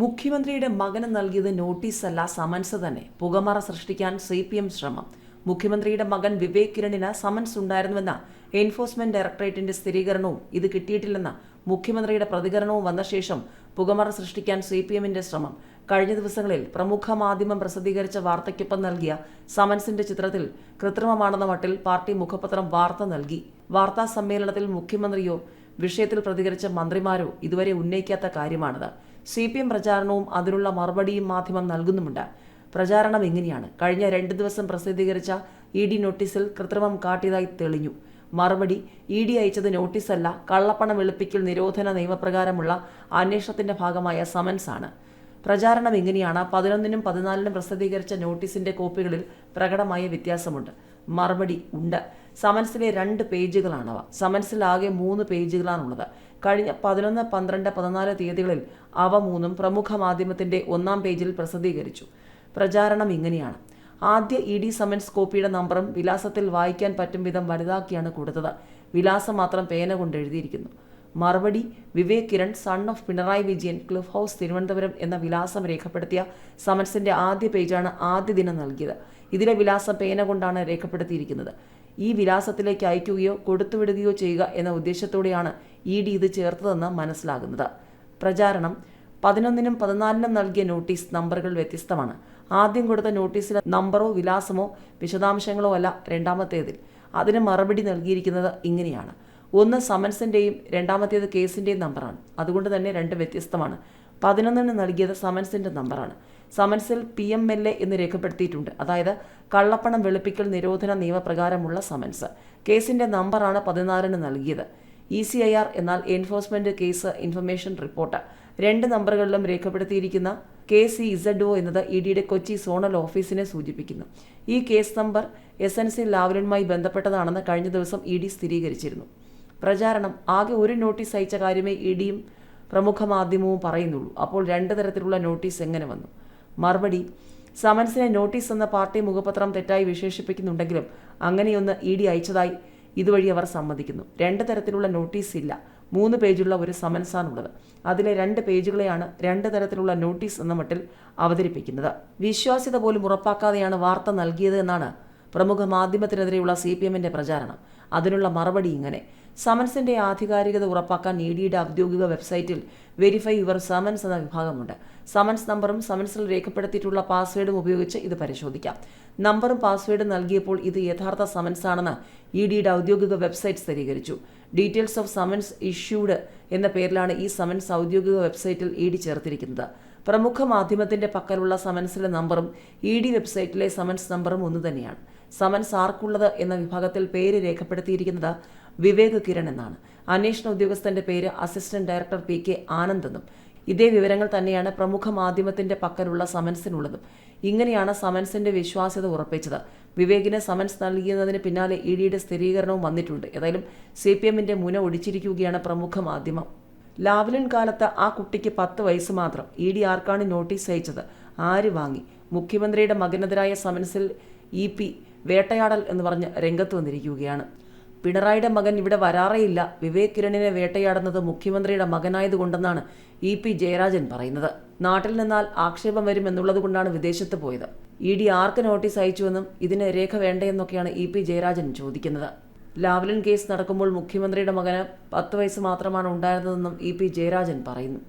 മുഖ്യമന്ത്രിയുടെ മകന് നൽകിയത് നോട്ടീസല്ല സമൻസ് തന്നെ. പുകമറ സൃഷ്ടിക്കാൻ സി പി എം ശ്രമം. മുഖ്യമന്ത്രിയുടെ മകൻ വിവേക് കിരണിന് സമൻസ് ഉണ്ടായിരുന്നുവെന്ന എൻഫോഴ്സ്മെന്റ് ഡയറക്ടറേറ്റിന്റെ സ്ഥിരീകരണവും ഇത് കിട്ടിയിട്ടില്ലെന്ന മുഖ്യമന്ത്രിയുടെ പ്രതികരണവും വന്ന ശേഷം പുകമറ സൃഷ്ടിക്കാൻ സി പി എമ്മിന്റെ ശ്രമം. കഴിഞ്ഞ ദിവസങ്ങളിൽ പ്രമുഖ മാധ്യമം പ്രസിദ്ധീകരിച്ച വാർത്തയ്ക്കൊപ്പം നൽകിയ സമൻസിന്റെ ചിത്രത്തിൽ കൃത്രിമമാണെന്ന മട്ടിൽ പാർട്ടി മുഖപത്രം വാർത്ത നൽകി. വാർത്താ സമ്മേളനത്തിൽ മുഖ്യമന്ത്രിയോ വിഷയത്തിൽ പ്രതികരിച്ച മന്ത്രിമാരോ ഇതുവരെ ഉന്നയിക്കാത്ത കാര്യമാണിത്. സി പി എം പ്രചാരണവും അതിനുള്ള മറുപടിയും മാധ്യമം നൽകുന്നുമുണ്ട്. പ്രചാരണം എങ്ങനെയാണ്? കഴിഞ്ഞ രണ്ട് ദിവസം പ്രസിദ്ധീകരിച്ച ഇ ഡി നോട്ടീസിൽ കൃത്രിമം കാട്ടിയതായി തെളിഞ്ഞു. മറുപടി ഇ ഡി അയച്ചത് നോട്ടീസല്ല കള്ളപ്പണം വെളുപ്പിക്കൽ നിരോധന നിയമപ്രകാരമുള്ള അന്വേഷണത്തിന്റെ ഭാഗമായ സമൻസ് ആണ്. പ്രചാരണം എങ്ങനെയാണ്? പതിനൊന്നിനും പതിനാലിനും പ്രസിദ്ധീകരിച്ച നോട്ടീസിന്റെ കോപ്പികളിൽ പ്രകടമായ വ്യത്യാസമുണ്ട്. മറുപടി ഉണ്ട്. സമൻസിലെ രണ്ട് പേജുകളാണവ. സമൻസിലാകെ മൂന്ന് പേജുകളാണുള്ളത്. കഴിഞ്ഞ പതിനൊന്ന് പന്ത്രണ്ട് പതിനാല് തീയതികളിൽ അവ മൂന്നും പ്രമുഖ മാധ്യമത്തിന്റെ ഒന്നാം പേജിൽ പ്രസിദ്ധീകരിച്ചു. പ്രചാരണം ഇങ്ങനെയാണ്. ആദ്യ ഇ ഡി സമൻസ് കോപ്പിയുടെ നമ്പറും വിലാസത്തിൽ വായിക്കാൻ പറ്റും വിധം വലുതാക്കിയാണ് കൊടുത്തത്. വിലാസം മാത്രം പേന കൊണ്ട് എഴുതിയിരിക്കുന്നു. മറുപടി Vivek Kiran son of Pinarayi Vijayan Cliff House Thiruvananthapuram എന്ന വിലാസം രേഖപ്പെടുത്തിയ സമൻസിന്റെ ആദ്യ പേജാണ് ആദ്യ ദിനം നൽകിയത്. ഇതിലെ വിലാസം പേന കൊണ്ടാണ് രേഖപ്പെടുത്തിയിരിക്കുന്നത്. ഈ വിലാസത്തിലേക്ക് അയക്കുകയോ കൊടുത്തുവിടുകയോ ചെയ്യുക എന്ന ഉദ്ദേശത്തോടെയാണ് ഇ ഡി ഇത് ചേർത്തതെന്ന് മനസ്സിലാകുന്നത്. പ്രചാരണം പതിനൊന്നിനും പതിനാലിനും നൽകിയ നോട്ടീസ് നമ്പറുകൾ വ്യത്യസ്തമാണ്. ആദ്യം കൊടുത്ത നോട്ടീസിലെ നമ്പറോ വിലാസമോ വിശദാംശങ്ങളോ അല്ല രണ്ടാമത്തേതിൽ. അതിന് മറുപടി നൽകിയിരിക്കുന്നത് ഇങ്ങനെയാണ്. ഒന്ന് സമൻസിന്റെയും രണ്ടാമത്തേത് കേസിന്റെയും നമ്പറാണ്. അതുകൊണ്ട് തന്നെ രണ്ട് വ്യത്യസ്തമാണ്. പതിനൊന്നിന് നൽകിയത് സമൻസിന്റെ നമ്പറാണ്. സമൻസിൽ പി എം എൽ എ എന്ന് രേഖപ്പെടുത്തിയിട്ടുണ്ട്. അതായത് കള്ളപ്പണം വെളുപ്പിക്കൽ നിരോധന നിയമപ്രകാരമുള്ള സമൻസ്. കേസിന്റെ നമ്പറാണ് പതിനാലിന് നൽകിയത്. ഇ സി ഐ ആർ എന്നാൽ എൻഫോഴ്സ്മെന്റ് കേസ് ഇൻഫർമേഷൻ റിപ്പോർട്ട്. രണ്ട് നമ്പറുകളിലും രേഖപ്പെടുത്തിയിരിക്കുന്ന കെ സി ഇസഡ് ഒ എന്നത് ഇ ഡിയുടെ കൊച്ചി സോണൽ ഓഫീസിനെ സൂചിപ്പിക്കുന്നു. ഈ case number S N C ലാവലുമായി ബന്ധപ്പെട്ടതാണെന്ന് കഴിഞ്ഞ ദിവസം ഇ ഡി സ്ഥിരീകരിച്ചിരുന്നു. പ്രചാരണം. ആകെ ഒരു നോട്ടീസ് അയച്ച കാര്യമേ ഇ ഡിയും പ്രമുഖ മാധ്യമവും പറയുന്നുള്ളൂ. അപ്പോൾ രണ്ട് തരത്തിലുള്ള നോട്ടീസ് എങ്ങനെ വന്നു? മറുപടി സമൻസിനെ നോട്ടീസ് എന്ന പാർട്ടി മുഖപത്രം തെറ്റായി വിശേഷിപ്പിക്കുന്നുണ്ടെങ്കിലും അങ്ങനെയൊന്ന് ഇ ഡി അയച്ചതായി ഇതുവഴി അവർ സമ്മതിക്കുന്നു. രണ്ട് തരത്തിലുള്ള നോട്ടീസ് ഇല്ല. മൂന്ന് പേജുള്ള ഒരു സമൻസാണുള്ളത്. അതിലെ രണ്ട് പേജുകളെയാണ് രണ്ട് തരത്തിലുള്ള നോട്ടീസ് എന്ന മട്ടിൽ അവതരിപ്പിക്കുന്നത്. വിശ്വാസ്യത പോലും ഉറപ്പാക്കാതെയാണ് വാർത്ത നൽകിയത് എന്നാണ് പ്രമുഖ മാധ്യമത്തിനെതിരെയുള്ള സി പി എമ്മിന്റെ പ്രചാരണം. അതിനുള്ള മറുപടി ഇങ്ങനെ. സമൻസിന്റെ ആധികാരികത ഉറപ്പാക്കാൻ ഇ ഡിയുടെ ഔദ്യോഗിക വെബ്സൈറ്റിൽ വെരിഫൈ യുവർ സമൻസ് എന്ന വിഭാഗമുണ്ട്. സമൻസ് നമ്പറും സമൻസിൽ രേഖപ്പെടുത്തിയിട്ടുള്ള പാസ്വേഡും ഉപയോഗിച്ച് ഇത് പരിശോധിക്കാം. നമ്പറും പാസ്വേഡും നൽകിയപ്പോൾ ഇത് യഥാർത്ഥ സമൻസ് ആണെന്ന് ഇ ഡിയുടെ ഔദ്യോഗിക വെബ്സൈറ്റ് സ്ഥിരീകരിച്ചു. ഡീറ്റെയിൽസ് ഓഫ് സമൻസ് ഇഷ്യൂഡ് എന്ന പേരിലാണ് ഈ സമൻസ് ഔദ്യോഗിക വെബ്സൈറ്റിൽ ഇ ഡി ചേർത്തിരിക്കുന്നത്. പ്രമുഖ മാധ്യമത്തിന്റെ പക്കലുള്ള സമൻസിലെ നമ്പറും ഇ ഡി വെബ്സൈറ്റിലെ സമൻസ് നമ്പറും ഒന്നു തന്നെയാണ്. സമൻസ് ആർക്കുള്ളത് എന്ന വിഭാഗത്തിൽ പേര് രേഖപ്പെടുത്തിയിരിക്കുന്നത് വിവേക് കിരൺ എന്നാണ്. അന്വേഷണ ഉദ്യോഗസ്ഥന്റെ പേര് assistant director P K Anand എന്നും. ഇതേ വിവരങ്ങൾ തന്നെയാണ് പ്രമുഖ മാധ്യമത്തിന്റെ പക്കലുള്ള സമൻസിനുള്ളതും ഇങ്ങനെയാണ് സമൻസിന്റെ വിശ്വാസ്യത ഉറപ്പിച്ചത്. വിവേകിന് സമൻസ് നൽകിയതിന് പിന്നാലെ ഇ ഡിയുടെ സ്ഥിരീകരണവും വന്നിട്ടുണ്ട്. ഏതായാലും സി പി എമ്മിന്റെ മുന ഒടിച്ചിരിക്കുകയാണ് പ്രമുഖ മാധ്യമം. ലാവ്ലിൻ കാലത്ത് ആ കുട്ടിക്ക് പത്ത് വയസ്സ് മാത്രം. ഇ ഡി ആർക്കാണ് നോട്ടീസ് അയച്ചത്? ആര് വാങ്ങി? മുഖ്യമന്ത്രിയുടെ മകനെതിരായ സമൻസിൽ ഇ പി വേട്ടയാടൽ എന്ന് പറഞ്ഞ് രംഗത്ത് വന്നിരിക്കുകയാണ്. പിണറായിയുടെ മകൻ ഇവിടെ വരാറേയില്ല. വിവേക് കിരണിനെ വേട്ടയാടുന്നത് മുഖ്യമന്ത്രിയുടെ മകനായതുകൊണ്ടെന്നാണ് ഇ പി ജയരാജൻ പറയുന്നത്. നാട്ടിൽ നിന്നാൽ ആക്ഷേപം വരും എന്നുള്ളത് കൊണ്ടാണ് വിദേശത്ത് പോയത്. ഇ ഡി ആർക്ക് നോട്ടീസ് അയച്ചുവെന്നും ഇതിന് രേഖ വേണ്ടയെന്നൊക്കെയാണ് ഇ പി ജയരാജൻ ചോദിക്കുന്നത്. ലാവ്ലിൻ കേസ് നടക്കുമ്പോൾ മുഖ്യമന്ത്രിയുടെ മകന് പത്ത് വയസ്സ് മാത്രമാണ് ഉണ്ടായിരുന്നതെന്നും ഇ പി ജയരാജൻ പറയുന്നു.